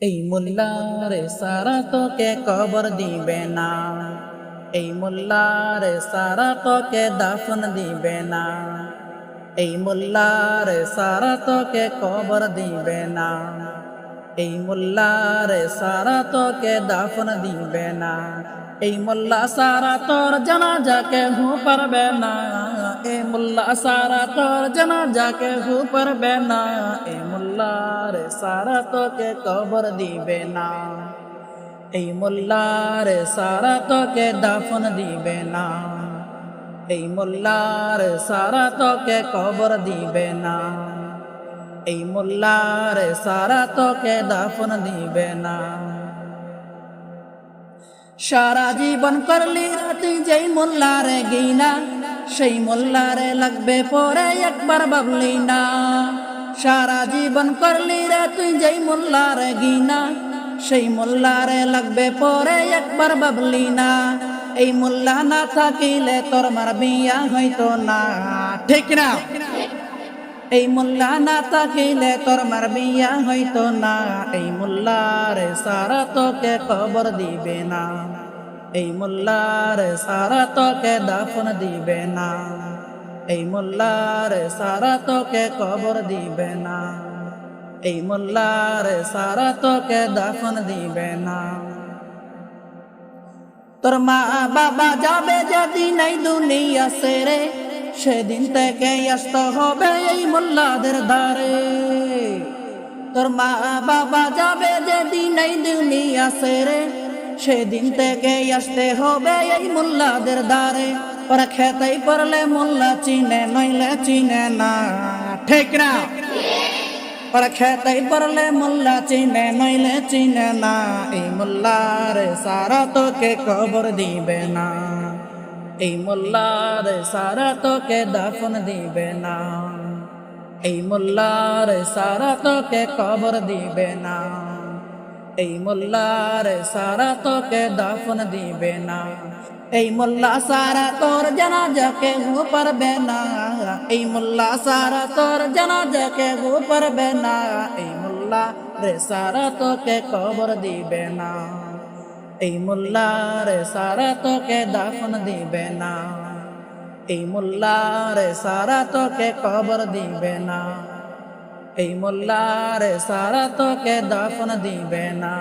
এই মোল্লারে সারা তোকে কবর দিবে না। এই মোল্লারে সারা তোকে দাফন দিবে না। এই মোল্লারে সারা তোকে কবর দিবে না। এই মোল্লারে সারা তোকে দাফন দিবে না। এই মোল্লা সারা তোর জানাজাকে হু পারবে না। এই মোল্লা সারা তোর জানাজাকে হু পারবে না। এই মোল্লারে সারা তোকে কবর দিবে না। এই মোল্লারে সারা তোকে দাফন দিবে না। এই মোল্লার সারা তোকে কবর দিবে না। এই মোল্লার সারা তোকে দাফন দিবে না। সারা জীবন করলি তুই যেই মোল্লারে গিনা, সেই মোল্লারে লাগবে পরে একবার ভাবলি না। সারা জীবন করলি রে তুই যেই মোল্লারে গিনা, সেই মোল্লারে লাগবে পরে একবার ভাবলি না। এই মোল্লা না থাকিলে তোর মার বিয়া হইতো না। ঠিক না এই মোল্লা না থাকিলে তোর মার বিয়া হইতো না। এই মোল্লার সারা তোকে কবর দিবে না। এই মোল্লার সারা তোকে দাফন দিবে না। এই মোল্লার সারা তোকে কবর দিবে না। এই মোল্লার সারা তোকে দাফন দিবে না। তোর মা বাবা যাবে যেদিন এই দুনিয়া সেরে। সেদিন থেকে আসতে হবে এই মোল্লাদের ধারে তোর মা বাবা যাবে যেদিন এই দুনিয়া সেরে সেদিন থেকে আসতে হবে এই মোল্লাদের দ্বারে। ওরা খেতেই পড়লে মোল্লা চিনে, নইলে চিনে না। ঠিক না? ওরা খেতেই পড়লে মোল্লা চিনে, নইলে চিনে না। এই মোল্লার সারা তোকে কবর দিবে না। এই মোল্লার সারা তোকে দাফন দিবে না? এই মোল্লার সারা তোকে কবর দিবে না? এই মোল্লার সারা তোকে দাফন দিবে না? এই মোল্লা সারা তোর জানাজাকে হু পারবে না। এই মোল্লা সারা তোর জানাজাকে হু পারবে না। এই মোল্লা রে সারা তোকে কবর দিবে না। এই মোল্লার সারা তোকে দাফন দিবে না। এই মোল্লার সারা তোকে কবর দিবে না। এই মোল্লার সারা তোকে দাফন দিবে না।